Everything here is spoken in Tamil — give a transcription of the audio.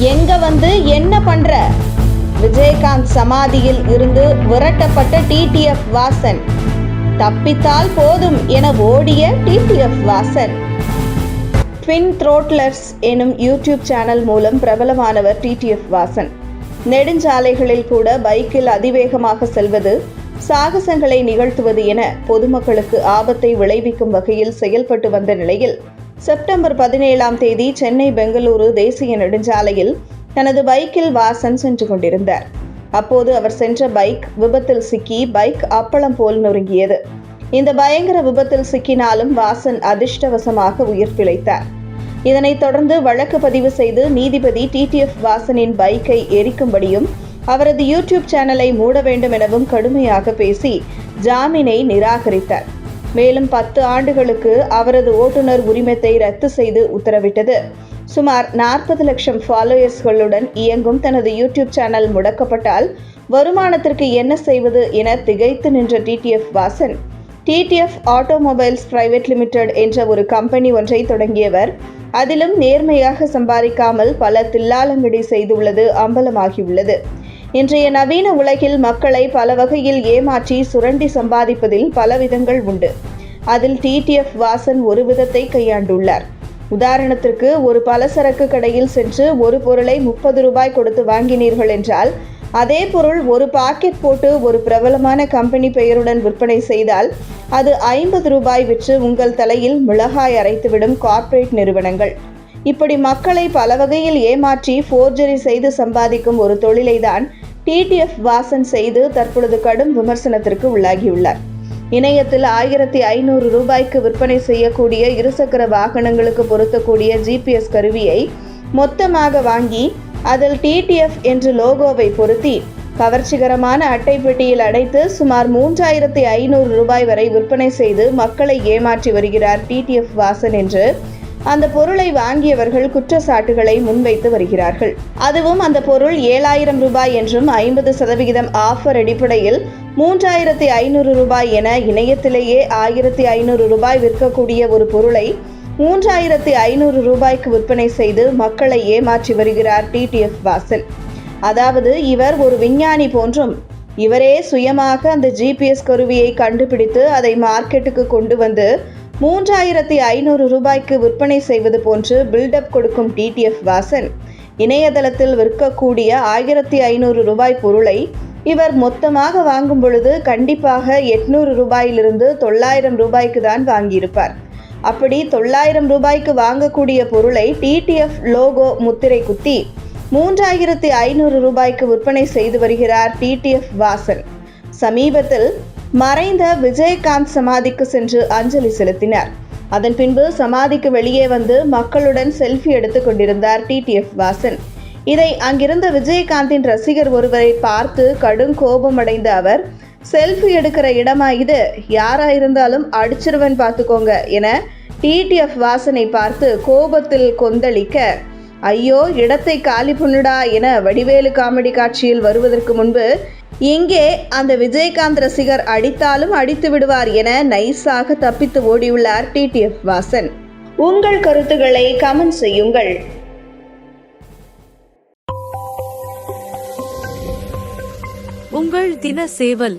எங்க வந்து என்ன பண்ற? விஜயகாந்த் சமாதியில் இருந்து விரட்டப்பட்ட டிடிஎஃப் வாசன். தப்பித்தால் போதும் என ஓடிய டிடிஎஃப் வாசன். ட்வின் த்ரோட்லர்ஸ் எனும் யூடியூப் சேனல் மூலம் பிரபலமானவர் டிடிஎஃப் வாசன். நெடுஞ்சாலைகளில் கூட பைக்கில் அதிவேகமாக செல்வது சாகசங்களை நிகழ்த்துவது என பொதுமக்களுக்கு ஆபத்தை விளைவிக்கும் வகையில் செயல்பட்டு வந்த நிலையில் செப்டம்பர் பதினேழாம் தேதி சென்னை பெங்களூரு தேசிய நெடுஞ்சாலையில் தனது பைக்கில் வாசன் சென்று கொண்டிருந்தார். அப்போது அவர் சென்ற பைக் விபத்தில் சிக்கி பைக் அப்பளம் போல் நொறுங்கியது. இந்த பயங்கர விபத்தில் சிக்கினாலும் வாசன் அதிர்ஷ்டவசமாக உயிர் பிழைத்தார். இதனைத் தொடர்ந்து வழக்கு பதிவு செய்து நீதிபதி டிடிஎஃப் வாசனின் பைக்கை எரிக்கும்படியும் அவரது யூடியூப் சேனலை மூட வேண்டும் எனவும் கடுமையாக பேசி ஜாமீனை நிராகரித்தார். மேலும் பத்து ஆண்டுகளுக்கு அவரது ஓட்டுநர் உரிமத்தை ரத்து செய்து உத்தரவிட்டது. சுமார் நாற்பது லட்சம் ஃபாலோயர்ஸ்களுடன் இயங்கும் தனது யூடியூப் சேனல் முடக்கப்பட்டால் வருமானத்திற்கு என்ன செய்வது என திகைத்து நின்ற TTF Vasan. TTF automobiles private limited என்ற ஒரு கம்பெனி ஒன்றை தொடங்கியவர். அதிலும் நேர்மையாக சம்பாதிக்காமல் பல தில்லாலங்கடி செய்துள்ளது அம்பலமாகியுள்ளது. இன்றைய நவீன உலகில் மக்களை பல வகையில் ஏமாற்றி சுரண்டி சம்பாதிப்பதில் பல விதங்கள் உண்டு. அதில் டிடிஎஃப் வாசன் ஒரு விதத்தை கையாண்டுள்ளார். உதாரணத்திற்கு ஒரு பலசரக்கு கடையில் சென்று ஒரு பொருளை முப்பது ரூபாய் கொடுத்து வாங்கினீர்கள் என்றால் அதே பொருள் ஒரு பாக்கெட் போட்டு ஒரு பிரபலமான கம்பெனி பெயருடன் விற்பனை செய்தால் அது ஐம்பது ரூபாய் விற்று உங்கள் தலையில் மிளகாய் அரைத்துவிடும் கார்ப்பரேட் நிறுவனங்கள். இப்படி மக்களை பல வகையில் ஏமாற்றி ஃபோர்ஜரி செய்து சம்பாதிக்கும் ஒரு தொழிலை தான் டிடிஎஃப் வாசன் செய்து தற்பொழுது கடும் விமர்சனத்திற்கு உள்ளாகியுள்ளார். இணையத்தில் ஆயிரத்தி ஐநூறு ரூபாய்க்கு விற்பனை செய்யக்கூடிய இருசக்கர வாகனங்களுக்கு பொருத்தக்கூடிய ஜிபிஎஸ் கருவியை மொத்தமாக வாங்கி அதில் டிடிஎஃப் என்று லோகோவை பொருத்தி கவர்ச்சிகரமான அட்டை பெட்டியில் அடைத்து சுமார் மூன்றாயிரத்தி ஐநூறு ரூபாய் வரை விற்பனை செய்து மக்களை ஏமாற்றி வருகிறார் டிடிஎஃப் வாசன் என்று அந்த பொருளை வாங்கியவர்கள் குற்றச்சாட்டுகளை முன்வைத்து வருகிறார்கள். அதுவும் அந்த பொருள் ஏழாயிரம் ரூபாய் என்றும் ஐம்பது சதவிகிதம் ஆஃபர் அடிப்படையில் மூன்றாயிரத்தி ஐநூறு ரூபாய் என இணையத்திலேயே ஆயிரத்தி ஐநூறு ரூபாய் விற்கக்கூடிய ஒரு பொருளை மூன்றாயிரத்தி ஐநூறு ரூபாய்க்கு விற்பனை செய்து மக்களை ஏமாற்றி வருகிறார் டிடிஎஃப் வாசன். அதாவது இவர் ஒரு விஞ்ஞானி போன்றும் இவரே சுயமாக அந்த ஜிபிஎஸ் கருவியை கண்டுபிடித்து அதை மார்க்கெட்டுக்கு கொண்டு வந்து மூன்றாயிரத்தி ஐநூறு ரூபாய்க்கு விற்பனை செய்வது போன்று பில்டப் கொடுக்கும் டிடிஎஃப் வாசன். இணையதளத்தில் விற்கக்கூடிய ஆயிரத்தி ஐநூறு ரூபாய் பொருளை இவர் மொத்தமாக வாங்கும் பொழுது கண்டிப்பாக எட்நூறு ரூபாயிலிருந்து தொள்ளாயிரம் ரூபாய்க்கு தான் வாங்கியிருப்பார். அப்படி தொள்ளாயிரம் ரூபாய்க்கு வாங்கக்கூடிய பொருளை டிடிஎஃப் லோகோ முத்திரை குத்தி மூன்றாயிரத்தி ஐநூறு ரூபாய்க்கு விற்பனை செய்து வருகிறார் டிடிஎஃப் வாசன். சமீபத்தில் மறைந்த விஜயகாந்த் சமாதிக்கு சென்று அஞ்சலி செலுத்தினார். அதன் பின்பு சமாதிக்கு வெளியே வந்து மக்களுடன் செல்ஃபி எடுத்துக் கொண்டிருந்தார் டிடிஎஃப் வாசன். இதை அங்கிருந்த விஜயகாந்தின் ரசிகர் ஒருவரை பார்த்து கடும் கோபமடைந்த அவர் செல்ஃபி எடுக்கிற இடமா இது? யாரா இருந்தாலும் அடிச்சிருவன் பார்த்துக்கோங்க என டிடிஎஃப் வாசனை பார்த்து கோபத்தில் கொந்தளிக்க ஐயோ இடத்தை காலி பண்ணுடா என வடிவேலு காமெடி காட்சியில் வருவதற்கு முன்பு இங்கே அந்த விஜயகாந்த் ரசிகர் அடித்தாலும் அடித்து விடுவார் என நைஸாக தப்பித்து ஓடியுள்ளார் டிடிஎஃப் வாசன். உங்கள் கருத்துக்களை கமெண்ட் செய்யுங்கள். உங்கள் தின சேவல்